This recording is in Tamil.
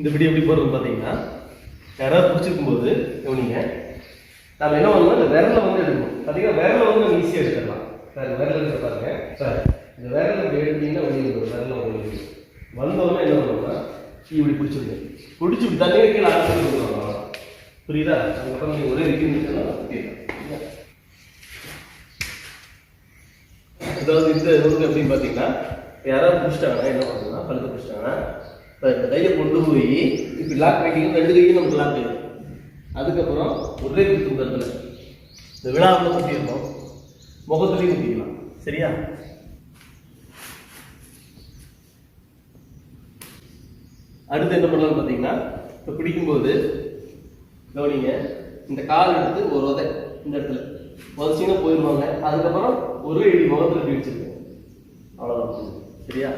இந்த வீடியோ எப்படி போகிறது பார்த்தீங்கன்னா யாராவது பிடிச்சிருக்கும் போது கவனிங்க. நம்ம என்ன பண்ணணும் இந்த விரலை வந்து எடுக்கணும். பார்த்தீங்கன்னா விரலை வந்து நம்ம ஈஸியாக எடுத்துடலாம். சார் விரல் எடுத்து பாருங்க. சார் இந்த விரலை இப்படி எடுத்தீங்கன்னா வெளியே வரும் விரல வெளியே வந்தோடனே என்ன பண்ணணும்னா இப்படி பிடிச்சிருங்க பிடிச்சி இப்படி தண்ணியை கீழே அரைச்சி புரியுதா? அதுக்கப்புறம் நீங்கள் ஒரே இருக்கீங்கன்னா அதாவது இந்த வந்து எப்படின்னு பார்த்தீங்கன்னா யாராவது பிடிச்சிட்டாங்கன்னா என்ன பண்ணுங்கன்னா பழுத்து பிடிச்சிட்டாங்கன்னா இப்போ இந்த கையை கொண்டு போய் இப்படி லாக் வைக்கணும் ரெண்டு கையும் நமக்கு லாக் ஆயிடும் அதுக்கப்புறம் ஒரே குத்து இந்த இடத்துல இந்த விழாவில் குத்திருக்கோம் முகத்துலையும் குத்திக்கலாம். சரியா? அடுத்து என்ன பண்ணலாம்னு பார்த்தீங்கன்னா இப்போ பிடிக்கும்போது கவனிங்க இந்த கால் எடுத்து ஒரு உதை இந்த இடத்துல. உதச்சிங்கன்னா போயிடுவாங்க அதுக்கப்புறம் ஒரு இடி முகத்தில் இப்படி வச்சிருக்கேன் அவ்வளோதான் சரியா?